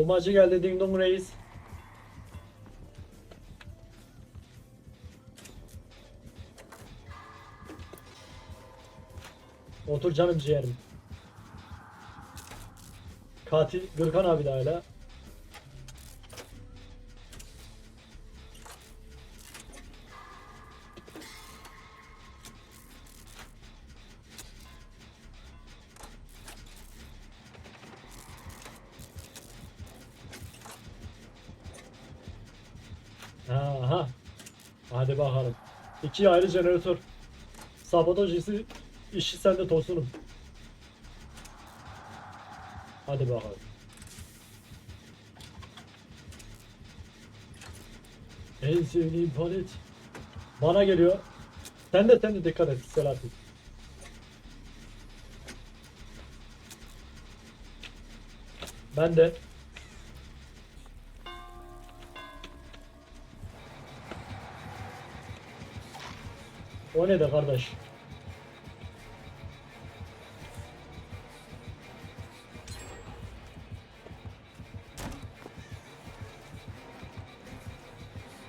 Omacı geldi Ding Dong Reis. Otur canım ciğerim. Katil Gürkan abi de hala. Hadi bakalım. İki ayrı jeneratör. Sabotaj işi, işi sende tosunum. Hadi bakalım. En sevdiğim palet. Bana geliyor. Sen de sen de dikkat et Selahattin. Ben de. O ne de kardeş?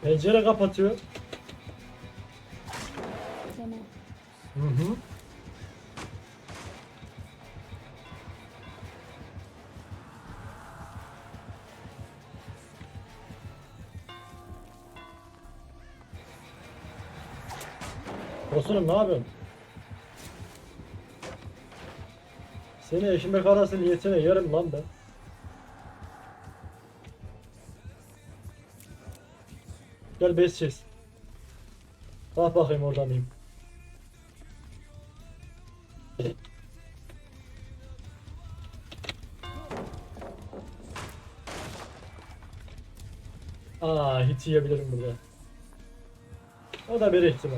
Pencere kapatıyor. Hı hı. Tosunum ne yapıyorsun? Seni eşime karası niyetine yerim lan ben. Gel bez çiz. Bak bakayım oradan mıyım? Aa hiç yiyebilirim burada. O da bir ihtimal.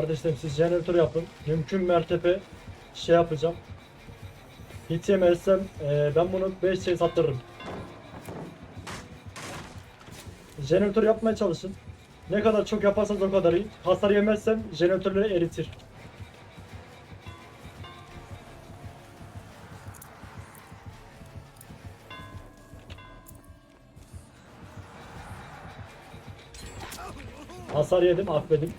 Kardeşlerim siz jeneratör yapın. Mümkün mertebe şey yapacağım. Hiç yemezsem eee, ben bunu 5 şey sattırırım. Jeneratör yapmaya çalışın. Ne kadar çok yaparsanız o kadar iyi. Hasar yemezsem jeneratörleri eritir. Hasar yedim, affedin.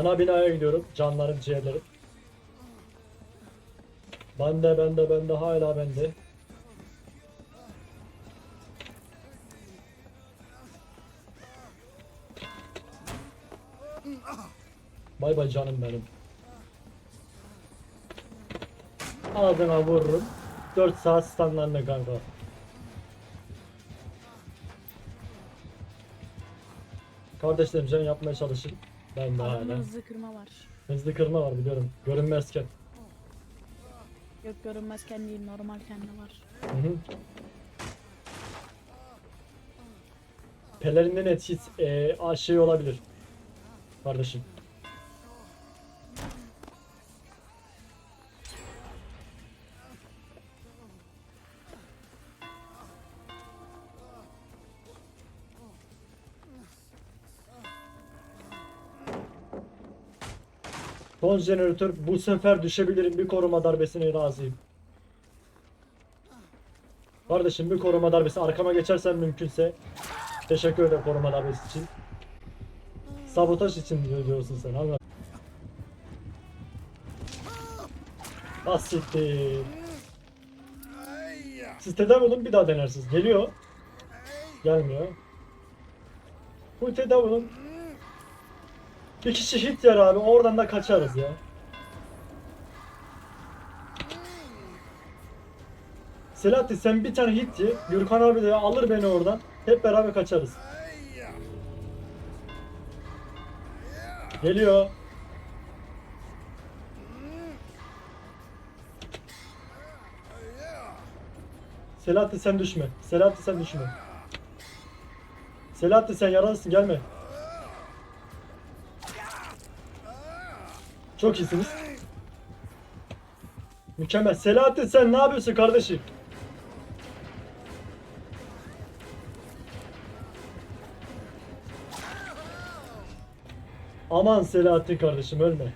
Ana binaya gidiyorum. Canlarım, ciğerlerim. Bende, bende, bende, hala bende. Bay bay canım benim. Ağzına vururum. 4 saat standlarına kanka. Kardeşlerim can yapmaya çalışın. Ben de Adamda hala. hızlı kırma var. Hızlı kırma var biliyorum. Görünmezken. Yok görünmezken değil normalken de var. Hı hı. Pelerinin etkisi e, a- şey olabilir. Kardeşim. Son jeneratör bu sefer düşebilirim bir koruma darbesine razıyım. Kardeşim bir koruma darbesi arkama geçersen mümkünse teşekkür ederim koruma darbesi için. Sabotaj için diyor- diyorsun sen anla. Basiktir. Siz tedavi olun bir daha denersiniz. Geliyor. Gelmiyor. Bu tedavi olun. Bir kişi hit yer abi oradan da kaçarız ya. Selahattin sen bir tane hit ye. Gürkan abi de alır beni oradan. Hep beraber kaçarız. Geliyor. Selahattin sen düşme. Selahattin sen düşme. Selahattin sen yaralısın gelme. Çok iyisiniz. Mükemmel. Selahattin sen ne yapıyorsun kardeşim? Aman Selahattin kardeşim ölme.